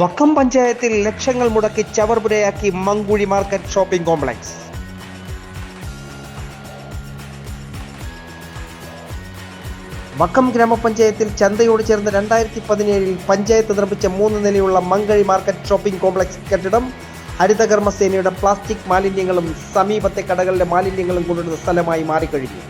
വക്കം പഞ്ചായത്തിൽ ലക്ഷങ്ങൾ മുടക്കി ചവർപുരയാക്കി Mankuzhi market shopping complex. Vakkom ഗ്രാമപഞ്ചായത്തിൽ ചന്തയോട് ചേർന്ന് രണ്ടായിരത്തി പതിനേഴിൽ പഞ്ചായത്ത് നിർമ്മിച്ച മൂന്ന് നിലയുള്ള മങ്കഴി മാർക്കറ്റ് ഷോപ്പിംഗ് കോംപ്ലക്സ് കെട്ടിടം ഹരിതകർമ്മസേനയുടെ പ്ലാസ്റ്റിക് മാലിന്യങ്ങളും സമീപത്തെ കടകളിലെ മാലിന്യങ്ങളും കൊണ്ടുവരുന്ന സ്ഥലമായി മാറിക്കഴിഞ്ഞു.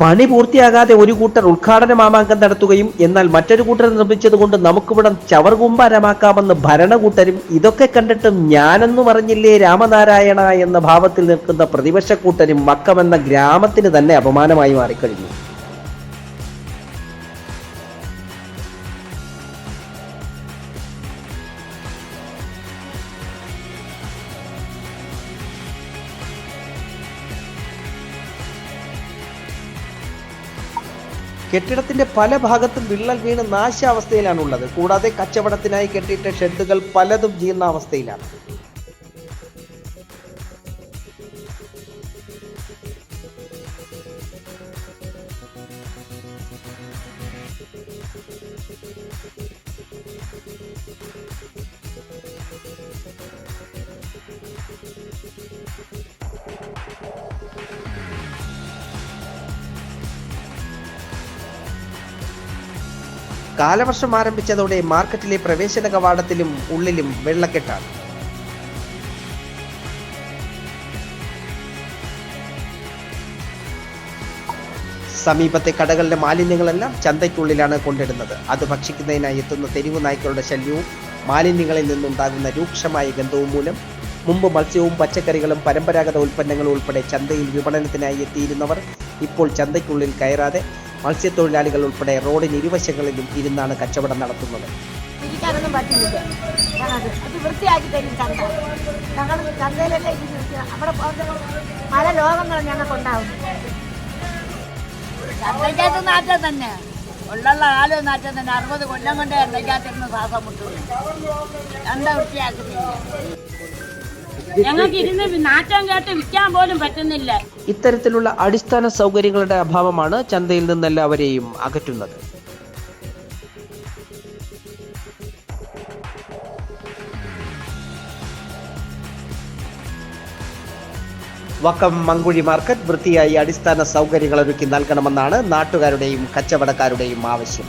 പണി പൂർത്തിയാകാതെ ഒരു കൂട്ടർ ഉദ്ഘാടന മാമാങ്കം നടത്തുകയും എന്നാൽ മറ്റൊരു കൂട്ടർ നിർമ്മിച്ചതുകൊണ്ട് നമുക്കിവിടം ചവർകൂമ്പാരമാക്കാമെന്ന് ഭരണകൂട്ടരും ഇതൊക്കെ കണ്ടിട്ടും ഞാനൊന്നും അറിഞ്ഞില്ലേ രാമനാരായണ എന്ന ഭാവത്തിൽ നിൽക്കുന്ന പ്രതിപക്ഷ കൂട്ടരും മക്കമെന്ന ഗ്രാമത്തിന് തന്നെ അപമാനമായി മാറിക്കഴിഞ്ഞു. കെട്ടിടത്തിന്റെ പല ഭാഗത്തും വിള്ളൽ വീണ് നാശാവസ്ഥയിലാണുള്ളത്. കൂടാതെ കച്ചവടത്തിനായി കെട്ടിയിട്ട ഷെഡുകൾ പലതും ജീർണാവസ്ഥയിലാണ് കാലവർഷം ആരംഭിച്ചതോടെ മാർക്കറ്റിലെ പ്രവേശന കവാടത്തിലും ഉള്ളിലും വെള്ളക്കെട്ടാണ്. സമീപത്തെ കടകളിലെ മാലിന്യങ്ങളെല്ലാം ചന്തയ്ക്കുള്ളിലാണ് കൊണ്ടിടുന്നത്. അത് ഭക്ഷിക്കുന്നതിനായി എത്തുന്ന തെരുവു നായ്ക്കളുടെ ശല്യവും മാലിന്യങ്ങളിൽ നിന്നുണ്ടാകുന്ന രൂക്ഷമായ ഗന്ധവും മൂലം മുമ്പ് മത്സ്യവും പച്ചക്കറികളും പരമ്പരാഗത ഉൽപ്പന്നങ്ങളും ഉൾപ്പെടെ ചന്തയിൽ വിപണനത്തിനായി എത്തിയിരുന്നവർ ഇപ്പോൾ ചന്തയ്ക്കുള്ളിൽ കയറാതെ മത്സ്യത്തൊഴിലാളികൾ ഉൾപ്പെടെ റോഡിന് ഇരുവശങ്ങളിലും ഇരുന്നാണ് കച്ചവടം നടത്തുന്നത്. ഇരിക്കാനൊന്നും പറ്റുന്നില്ല ഞങ്ങൾക്ക് അത് വൃത്തിയാക്കി തരും ചന്ത. ഞങ്ങൾ ചന്തയിലല്ലേ അവിടെ കൊല്ലം കൊണ്ട് ഞങ്ങൾക്ക് ഇരുന്ന് നാറ്റം കേട്ട് വിൽക്കാൻ പോലും പറ്റുന്നില്ല. ഇത്തരത്തിലുള്ള അടിസ്ഥാന സൗകര്യങ്ങളുടെ അഭാവമാണ് ചന്തയിൽ നിന്നെല്ലാവരെയും അകറ്റുന്നത്. വക്കം മങ്കുഴി മാർക്കറ്റ് വൃത്തിയായി അടിസ്ഥാന സൗകര്യങ്ങൾ ഒരുക്കി നൽകണമെന്നാണ് നാട്ടുകാരുടെയും കച്ചവടക്കാരുടെയും ആവശ്യം.